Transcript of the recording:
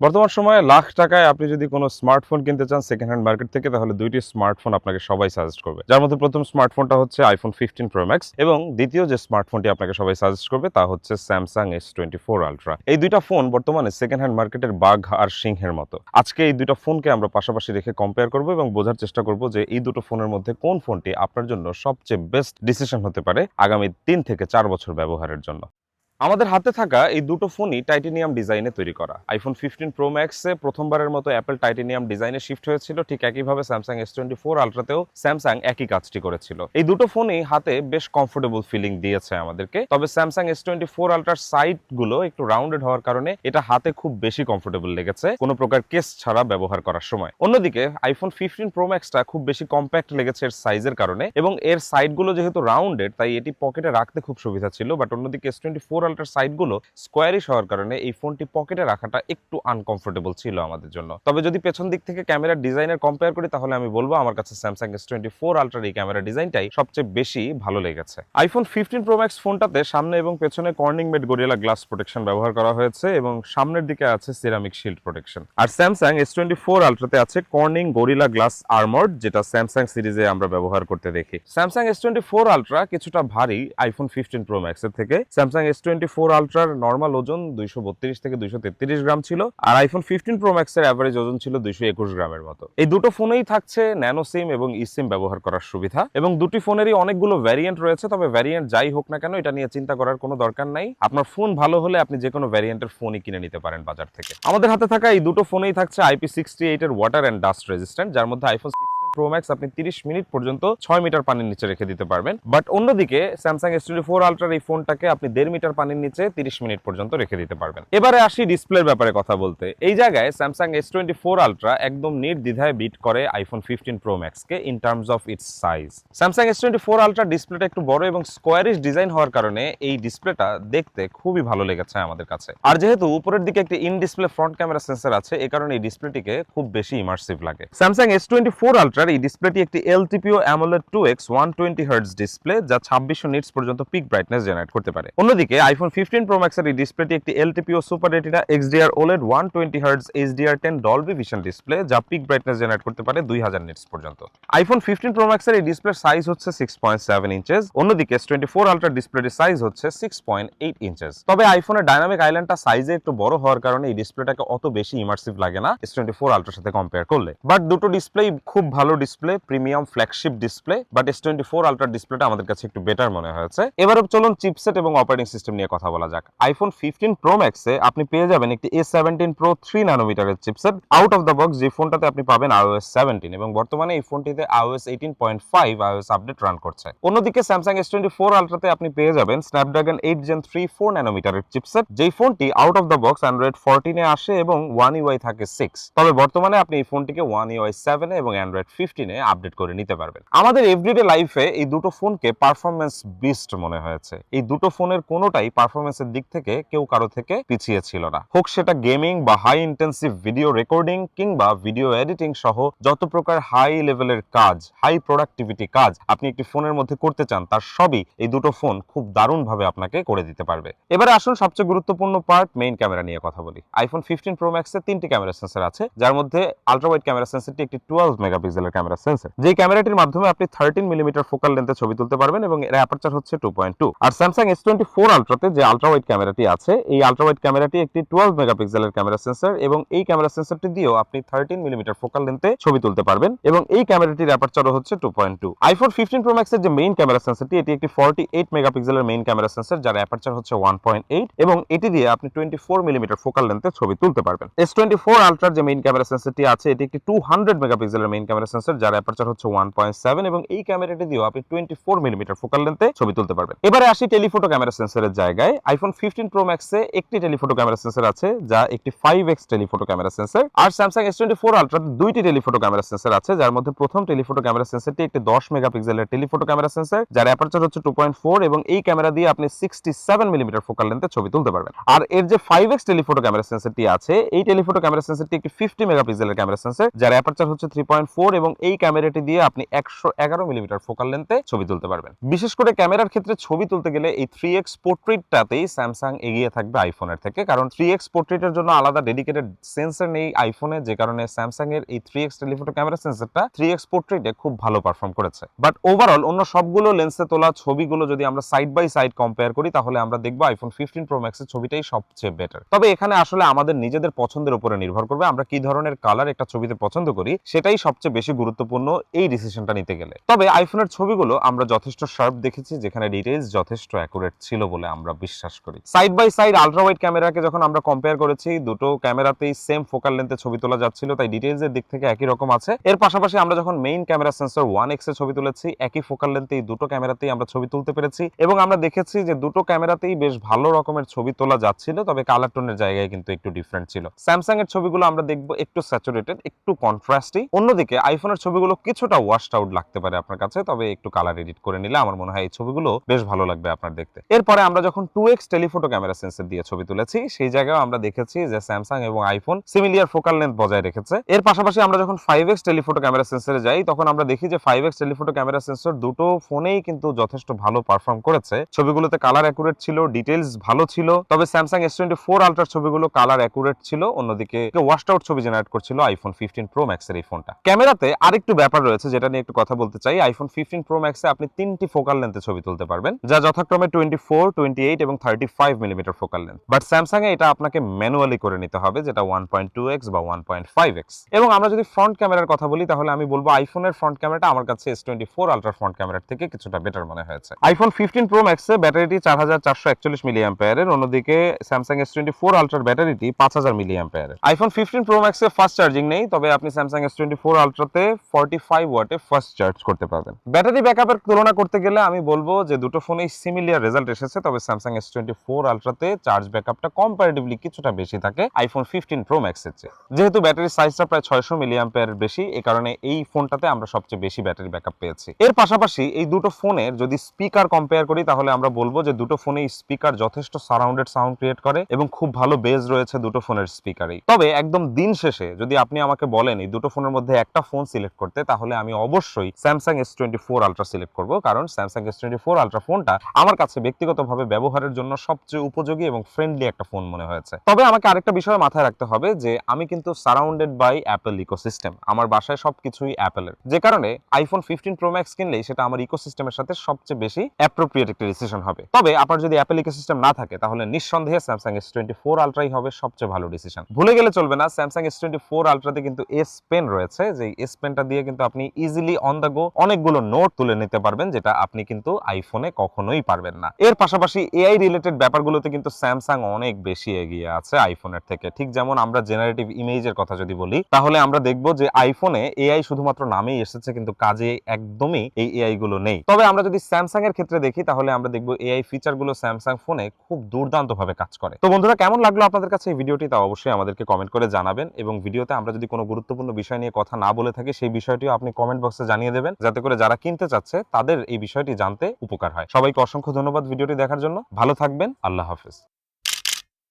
বর্তমান সময়ে লাখ টাকায় আপনি যদি কোনো স্মার্টফোন কিনতে চান সেকেন্ড হ্যান্ড মার্কেট থেকে, তাহলে দুইটি স্মার্টফোন আপনাকে সবাই সাজেস্ট করবে। যার মধ্যে প্রথম স্মার্টফোনটা হচ্ছে আইফোন ফিফটিন প্রো ম্যাক্স এবং দ্বিতীয় যে স্মার্টফোনটি আপনাকে সবাই সাজেস্ট করবে, তা হচ্ছে Samsung S twenty four ultra এই দুইটা ফোন বর্তমানে সেকেন্ড হ্যান্ড মার্কেটের বাঘ আর সিংহের মতো। আজকে এই দুইটা ফোনকে আমরা পাশাপাশি রেখে কম্পেয়ার করব এবং বোঝার চেষ্টা করব যে এই দুটো ফোনের মধ্যে কোন ফোনটি আপনার জন্য সবচেয়ে বেস্ট ডিসিশন হতে পারে আগামী তিন থেকে চার বছর ব্যবহারের জন্য। আমাদের হাতে থাকা এই দুটো ফোনই টাইটেনিয়াম ডিজাইনে তৈরি করা। আইফোন ফিফটিন প্রো ম্যাক্সে প্রথমবারের মতো অ্যাপেল টাইটেনিয়াম ডিজাইনে শিফট হয়েছিল, ঠিক একইভাবে স্যামসাং এস টোয়েন্টি ফোর আলট্রাতেও স্যামসাং একই কাজটি করেছিল। এই দুটো ফোনই হাতে বেশ কমফোর্টেবল ফিলিং দিয়েছে আমাদেরকে। তবে স্যামসাং এস টোয়েন্টি ফোর আলট্রার সাইডগুলো একটু রাউন্ডেড হওয়ার কারণে এটা হাতে খুব বেশি কমফোর্টেবল লেগেছে কোনো প্রকার কেস ছাড়া ব্যবহার করার সময়। অন্যদিকে আইফোন ফিফটিন প্রো ম্যাক্সটা খুব বেশি কম্প্যাক্ট লেগেছে এর সাইজের কারণে এবং এর সাইডগুলো যেহেতু রাউন্ডেড তাই এটি পকেটে রাখতে খুব সুবিধা ছিল বাট অন্যদিকে এস টোয়েন্টি ফোর আলট্রার সাইডগুলো স্কোয়ারিশ হওয়ার কারণে এই ফোনটি পকেটে রাখাটা একটু আনকমফোর্টেবল ছিল আমাদের জন্য। তবে যদি পেছন দিক থেকে ক্যামেরার ডিজাইনের কম্পেয়ার করি, তাহলে আমি বলব আমার কাছে স্যামসাং এস টোয়েন্টি ফোর আলট্রার এই ক্যামেরা ডিজাইনটাই সবচেয়ে বেশি ভালো লেগেছে। আইফোন ফিফটিন প্রো ম্যাক্স ফোনটাতে সামনে এবং পেছনে Corning made Gorilla glass protection ব্যবহার করা হয়েছে এবং সামনের দিকে আছে সিরামিক শিল্ড প্রোটেকশন আর স্যামসাং এস টোয়েন্টি ফোর আলট্রাতে আছে কর্নিং গরিলা গ্লাস আর্মর্ড যেটা স্যামসাং সিরিজে আমরা ব্যবহার করতে দেখি। Samsung S twenty four ultra কিছুটা ভারী আইফোন ফিফটিন প্রো ম্যাক্সের থেকে। স্যামসাং এস টোয়েন্টি ফোর আলট্রার নর্মাল ওজন দুইশো বত্রিশ থেকে দুইশো তেত্রিশ গ্রাম ছিল, আর আইফোন ফিফটিন প্রো ম্যাক্সের অ্যাভারেজ ওজন ছিল দুইশো একুশ গ্রামের মতো। এই দুটো ফোনেই থাকছে ন্যানো সিম এবং ই সিম ব্যবহার করার সুবিধা, এবং দুটি ফোনেরই অনেকগুলো ভ্যারিয়েন্ট রয়েছে, তবে ভ্যারিয়েন্ট যাই হোক না কেন, এটা নিয়ে চিন্তা করার কোনো দরকার নাই। আপনার ফোন ভালো হলে আপনি যে কোনো ভ্যারিয়েন্টের ফোনই কিনে নিতে পারেন বাজার থেকে। আমাদের হাতে থাকা এই দুটো ফোনেই থাকছে আইপি সিক্সটি এইটের ওয়াটার অ্যান্ড ডাস্ট রেজিস্ট্যান্ট যার মধ্যে আইফোন প্রো ম্যাক্স আপনি 30 মিনিট পর্যন্ত ছয় মিটার পানির নিচে রেখে দিতে পারবেন। বাট অন্যদিকে স্যামসাং এস টোয়েন্টি ফোর আলট্রার এই ফোনটাকে আপনি দেড় মিটার পানির নিচে 30 মিনিট পর্যন্ত রেখে দিতে পারবেন। এবারে আসি ডিসপ্লের ব্যাপারে কথা বলতে। এই জায়গায় Samsung S twenty four ultra একদম নির্দ্বিধায় বিট করে iPhone fifteen pro ম্যাক্সকে in terms of its size Samsung S twenty four ultra ডিসপ্লেটা একটু বড় এবং স্কোয়ারিশ ডিজাইন হওয়ার কারণে এই ডিসপ্লেটা দেখতে খুবই ভালো লেগেছে আমাদের কাছে। আর যেহেতু উপরের দিকে একটি in display front camera sensor আছে এই কারণে এই ডিসপ্লেটিকে খুব বেশি ইমার্সিভ লাগে। স্যামসাং এস টোয়েন্টি ফোর আলট্রার এই ডিসপ্লেটি একটি LTPO AMOLED two X, one twenty hertz display যা ছাব্বিশশো নিটস পর্যন্ত পিক ব্রাইটনেস জেনারেট করতে পারে। অন্যদিকে আইফোন ফিফটিন প্রো ম্যাক্সের এই ডিসপ্লেটি একটি LTPO super retina XDR OLED one twenty hertz HDR ten Dolby vision display যা পিক ব্রাইটনেস জেনারেট করতে পারে দুই হাজার নিটস পর্যন্ত। আইফোন ফিফটিন প্রো ম্যাক্সের এই ডিসপ্লের সাইজ হচ্ছে সিক্স পয়েন্ট সেভেন ইঞ্চেস অন্যদিকে টোয়েন্টি ফোর আলট্রা ডিসপ্লেটির সাইজ হচ্ছে সিক্স পয়েন্ট এইট ইঞ্চেস তবে আইফোনের ডাইনামিক আইল্যান্ডটা সাইজে একটু বড় হওয়ার কারণে এই ডিসপ্লেটাকে অত বেশি ইমার্সিভ লাগে না টোয়েন্টি ফোর আলট্রার সাথে কম্পেয়ার করলে। বাট দুটো ডিসপ্লেই খুব ভালো display premium flagship display but S twenty four ultra ডিসপ্লেটা আমাদের কাছে একটু বেটার মনে হয়েছে। এবারে চলুন চিপসেট এবং অপারেটিং সিস্টেম নিয়ে কথা বলা যাক। আইফোন ফিফটিন প্রো ম্যাক্সে আপনি পেয়ে যাবেন একটি A seventeen pro three ন্যানোমিটারের chipset out of the box যে ফোনটাতে আপনি পাবেন আইওএস সেভেন্টিন এবং বর্তমানে এই ফোনটিতে iOS eighteen point five iOS update run করছে। অন্যদিকে স্যামসাং এস টোয়েন্টি ফোর আলট্রাতে আপনি পেয়ে যাবেন Snapdragon eight gen three four ন্যানোমিটারের chipset যেই ফোনটি out of the box Android ফোরটিনে আসে এবং ওয়ান ইউআই থাকে সিক্স তবে বর্তমানে আপনি এই ফোনটিকে ওয়ান ইউআই সেভেনে এবং অ্যান্ড্রয়েড ফিফটিনে আপডেট করে নিতে পারবেন। আমাদের এভরিডে লাইফে এই দুটো ফোনকে পারফরমেন্স বিস্ট মনে হয়েছে। এই দুটো ফোনের কোনোটাই পারফরমেন্সের দিক থেকে কেউ কারও থেকে পিছিয়ে ছিল না। হোক সেটা গেমিং বা হাই ইন্টেন্সিভ ভিডিও রেকর্ডিং কিংবা ভিডিও এডিটিং সহ যত প্রকার হাই লেভেলের কাজ হাই প্রোডাক্টিভিটি কাজ আপনি একটি ফোনের মধ্যে করতে চান, তার সবই এই দুটো ফোন খুব দারুণ ভাবে আপনাকে করে দিতে পারবে। এবারে আসুন সবচেয়ে গুরুত্বপূর্ণ পার্ট মেইন ক্যামেরা নিয়ে কথা বলি। আইফোন ফিফটিন প্রো ম্যাক্সে তিনটি ক্যামেরা সেন্সর আছে, যার মধ্যে আলট্রা ওয়াইড ক্যামেরা সেন্সরটি একটি টুয়েলভ মেগাপিক্সেলের ক্যামেরা সেন্সর যে ক্যামেরাটির মাধ্যমে আপনি থার্টিন মিলিমিটার ফোকাল লেন্থে ছবি তুলতে পারবেন এবং এর অ্যাপারচার হচ্ছে টু পয়েন্ট টু আর স্যামসাং এস টোয়েন্টি ফোর আলট্রাতে যে আলট্রা ওয়াইড ক্যামেরাটি আছে, এই আলট্রা ওয়াইড ক্যামেরাটি একটি টুয়েলভ মেগাপিক্সেলের ক্যামেরা সেন্সর এবং এই ক্যামেরা সেন্সরটি দিয়েও আপনি থার্টিন মিলিমিটার ফোকাল লেন্থে ছবি তুলতে পারবেন এবং এই ক্যামেরাটির অ্যাপারচারও হচ্ছে two point two iPhone fifteen Pro ম্যাক্সের যে মেইন ক্যামেরা সেন্সরটি এটি একটি ফর্টি এইট মেগাপিক্সেলের মেইন ক্যামেরা সেন্সর যার অ্যাপারচার হচ্ছে ওয়ান পয়েন্ট এইট এবং এটি দিয়ে আপনি টোয়েন্টি ফোর মিলিমিটার ফোকাল লেন্থে ছবি তুলতে পারবেন। এস টোয়েন্টি ফোর আলট্রার যে মেইন ক্যামেরা সেন্সরটি আছে, এটি একটি টু হান্ড্রেড মেগাপিক্সেলের মেইন ক্যামেরা সেন্সর যার অ্যাপারচার হচ্ছে ওয়ান পয়েন্ট সেভেন এবং এই ক্যামেরাটি দিয়েও আপনি টোয়েন্টি ফোর মিলিমিটার ফোকাল লেন্থে ছবি তুলতে পারবেন। এবারে আসি টেলিফোটো ক্যামেরা সেন্সরের জায়গায়। আইফোন ফিফটিন প্রো ম্যাক্সে একটি টেলিফোটো ক্যামেরা সেন্সর আছে, যা একটি five X telephoto camera sensor আর স্যামসাং এস টোয়েন্টি ফোর দুইটি টেলিফোটো ক্যামেরা সেন্সর আছে, যার মধ্যে প্রথম টেলিফোটো ক্যামেরা সেন্সরটি একটি দশ মেগাপিক্সেলের টেলিফোটো ক্যামেরা সেন্সর যার অ্যাপারচার হচ্ছে টু পয়েন্ট ফোর এবং এই ক্যামেরা দিয়ে আপনি সিক্সটি সেভেন মিলিমিটার ফোকাল লেন্থে ছবি তুলতে পারবেন। আর এর যে ফাইভ এক্স টেলিফোটো ক্যামেরা সেন্সরটি আছে, এই টেলিফোটো ক্যামেরা সেন্সরটি একটি ফিফটি মেগাপিক্সেলের ক্যামেরা সেন্সর যার অ্যাপারচার হচ্ছে থ্রি পয়েন্ট ফোর এবং এবং এই ক্যামেরাটি দিয়ে আপনি একশো এগারো মিলিমিটার ফোকাল লেন্থে ছবি তুলতে পারবেন। বিশেষ করে ক্যামেরার ক্ষেত্রে ছবি তুলতে গেলে এই থ্রি এক্স পোর্ট্রেটটাতেই স্যামসাং এগিয়ে থাকবে আইফোনের থেকে। কারণ থ্রি এক্স পোর্ট্রেটের জন্য আলাদা ডেডিকেটেড সেন্সর নেই আইফোনে যে কারণে স্যামসাং এর এই থ্রি এক্স টেলিফোটো ক্যামেরা সেন্সরটা থ্রি এক্স পোর্ট্রেটে খুব ভালো পারফর্ম করেছে। বাট ওভারঅল অন্য সবগুলো লেন্সে তোলা ছবিগুলো যদি আমরা সাইড বাই সাইড কম্পেয়ার করি, তাহলে আমরা দেখব আইফোন ফিফটিন প্রো ম্যাক্সের ছবিটাই সবচেয়ে বেটার তবে এখানে আসলে আমাদের নিজেদের পছন্দের উপরে নির্ভর করবে আমরা কি ধরনের কালার একটা ছবিতে পছন্দ করি, সেটাই সবচেয়ে বেশি গুরুত্বপূর্ণ এই ডিসিশনটা নিতে গেলে। তবে আইফোনের ছবিগুলো আমরা যথেষ্ট শার্প দেখেছি, যেখানে ডিটেইলস যথেষ্ট অ্যাকুরেট ছিল বলে আমরা বিশ্বাস করি। Side by side ultra wide ক্যামেরাকে যখন আমরা কম্পেয়ার করেছি, দুটো ক্যামেরাতেই সেম ফোকাল লেন্থে ছবি তোলা যাচ্ছিল, তাই ডিটেইলস এর দিক থেকে একই রকম আছে। এর পাশাপাশি আমরা যখন মেইন ক্যামেরা সেন্সর ওয়ান এক্সের ছবি তুলেছি, একই ফোকাল লেন্থে এই দুটো ক্যামেরাতেই আমরা ছবি তুলতে পেরেছি এবং আমরা দেখেছি যে দুটো ক্যামেরাতেই বেশ ভালো রকমের ছবি তোলা যাচ্ছিল, তবে কালার টোনের জায়গায় কিন্তু একটু ডিফারেন্ট ছিল। স্যামসাং এর ছবিগুলো আমরা দেখব একটু স্যাচুরেটেড একটু কন্ট্রাস্টি অন্যদিকে আইফোনের ছবিগুলো কিছুটা ওয়াশড আউট লাগতে পারে আপনার কাছে, তবে একটু কালার এডিট করে নিলে আমার মনে হয় এই ছবিগুলো বেশ ভালো লাগবে আপনার দেখতে। এরপরে আমরা যখন two X telephoto camera sensor দিয়ে ছবি তুলেছি, সেই জায়গায় আমরা দেখেছি যে স্যামসাং এবং আইফোন সিমিলিয়ার ফোকাল লেন্থ বজায় রেখেছে। এর পাশাপাশি আমরা যখন ফাইভ এক্স টেলিফোটো ক্যামেরা সেন্সরে যাই, তখন আমরা দেখি যে five X telephoto camera sensor দুটো ফোনেই কিন্তু যথেষ্ট ভালো পারফর্ম করেছে। ছবিগুলোতে কালার অ্যাকুরেট ছিল ডিটেলস ভালো ছিল, তবে স্যামসাং এস টোয়েন্টি ফোর আলট্রার ছবিগুলো কালার অ্যাকুরেট ছিল। অন্যদিকে ওয়াশড আউট ছবি জেনারেট করছিল আইফোন ফিফটিন প্রো ম্যাক্সের এই ফোনটা ক্যামেরাতে আরেকটু ব্যাপার রয়েছে যেটা নিয়ে একটু কথা বলতে চাই। আইফোন ফিফটিন প্রো ম্যাক্সে আপনি তিনটি ফোকাল লেন্থে ছবি তুলতে পারবেন, যা যথাক্রমে টোয়েন্টি ফোর টোয়েন্টি এইট এবং thirty five millimeter focal length but Samsung এ এটা আপনাকে ম্যানুয়ালি করে নিতে হবে, যেটা ওয়ান পয়েন্ট টু এক্স বা ওয়ান পয়েন্ট ফাইভ এক্স এবং আমরা যদি ফ্রন্ট ক্যামেরার কথা বলি, তাহলে আমি বলব আইফোনের ফ্রন্ট ক্যামেরাটা আমার কাছে S twenty four Ultra front ক্যামেরার থেকে কিছুটা বেটার মনে হয়েছে। আইফোন ফিফটিন প্রো ম্যাক্সে ব্যাটারিটি চার হাজার চারশো একচল্লিশ মিলি অ্যাম্পায়ারের অন্যদিকে স্যামসাং এস টোয়েন্টি ফোর আলট্রার ব্যাটারিটি পাঁচ হাজার মিলি অ্যাম্পায়ারের আইফোন ফিফটিন প্রো ম্যাক্সে ফাস্ট চার্জিং নেই, তবে আপনি স্যামসাং এস টোয়েন্টি ফোর আলট্রাতে ফর্টি ফাইভ ওয়াটে ফাস্ট চার্জ করতে পারবেন। ব্যাটারি ব্যাকআপের তুলনা করতে গেলে আমি বলব যে দুটো ফোনেই সিমিলিয়ার রেজাল্ট এসেছে, তবে স্যামসাং এস টোয়েন্টি ফোর আলট্রাতে চার্জ ব্যাকআপটা কম্পারেটিভলি কিছুটা বেশি থাকে আইফোন ফিফটিন প্রো ম্যাক্সের চেয়ে। যেহেতু ব্যাটারির সাইজটা প্রায় ছয়শো মিলি অ্যাম্পায়ারের বেশি এই কারণে এই ফোনটাতে আমরা সবচেয়ে বেশি ব্যাটারি ব্যাকআপ পেয়েছি। এর পাশাপাশি এই দুটো ফোনের যদি স্পিকার কম্পেয়ার করি, তাহলে আমরা বলব যে দুটো ফোনে স্পিকার যথেষ্ট সারাউন্ডেড সাউন্ড ক্রিয়েট করে এবং খুব ভালো বেজ রয়েছে দুটো ফোনের স্পিকারেই তবে একদম দিন শেষে যদি আপনি আমাকে বলেন এই দুটো ফোনের মধ্যে একটা ফোন সিলেক্ট করতে, তাহলে আমি অবশ্যই Samsung S twenty four ultra select করব। কারণ Samsung S twenty four ultra ফোনটা আমার কাছে ব্যক্তিগতভাবে ব্যবহারের জন্য সবচেয়ে উপযোগী এবং ফ্রেন্ডলি একটা ফোন মনে হয়েছে। তবে আমাকে আরেকটা বিষয় মাথায় রাখতে হবে যে, আমি কিন্তু সারাউন্ডেড বাই অ্যাপেল ইকোসিস্টেম আমার বাসায় সবকিছুই অ্যাপেলের যে কারণে আইফোন ফিফটিন প্রো ম্যাক্স কিনলেই সেটা আমার ইকোসিস্টেমের সাথে সবচেয়ে বেশি অ্যাপ্রোপ্রিয়েট একটা ডিসিশন হবে। তবে আপনার যদি অ্যাপেল ইকোসিস্টেম না থাকে, তাহলে নিঃসন্দেহে স্যামসাং এস টোয়েন্টি ফোর আলট্রাই হবে সবচেয়ে ভালো ডিসিশন ভুলে গেলে চলবে না স্যামসাং এস টোয়েন্টি ফোর আলট্রাতে কিন্তু এস পেন রয়েছে যে এস পেনটা দিয়ে কিন্তু আপনি ইজিলি অন দ্য গো অনেকগুলো নোট তুলে নিতে পারবেন, যেটা আপনি কিন্তু আইফোনে কখনোই পারবেন না। এর পাশাপাশি এআই রিলেটেড ব্যাপারগুলোতে কিন্তু স্যামসাং অনেক বেশি এগিয়ে আছে আইফোনের থেকে। ঠিক যেমন আমরা জেনারেটিভ ইমেজের কথা যদি বলি, তাহলে আমরা দেখব যে আইফোনে এআই শুধুমাত্র নামেই এসেছে, কিন্তু কাজে একদমই এই এআই গুলো নেই। তবে আমরা যদি স্যামসাং এর ক্ষেত্রে দেখি, তাহলে আমরা দেখব এআই ফিচারগুলো স্যামসাং ফোনে খুব দুর্দান্ত ভাবে কাজ করে। তো বন্ধুরা, কেমন লাগল আপনাদের কাছে এই ভিডিওটি তা অবশ্যই আমাদেরকে কমেন্ট করে জানাবেন। এবং ভিডিওতে আমরা যদি কোনো গুরুত্বপূর্ণ বিষয় নিয়ে কথা না বলে থাকি সেই বিষয়টিও আপনি কমেন্ট বক্সে জানিয়ে দেবেন। যাতে করে যারা কিনতে চাচ্ছে, তাদের এই বিষয়টি জানতে উপকার হয়। সবাইকে অসংখ্য ধন্যবাদ ভিডিওটি দেখার জন্য। ভালো থাকবেন। আল্লাহ হাফেজ।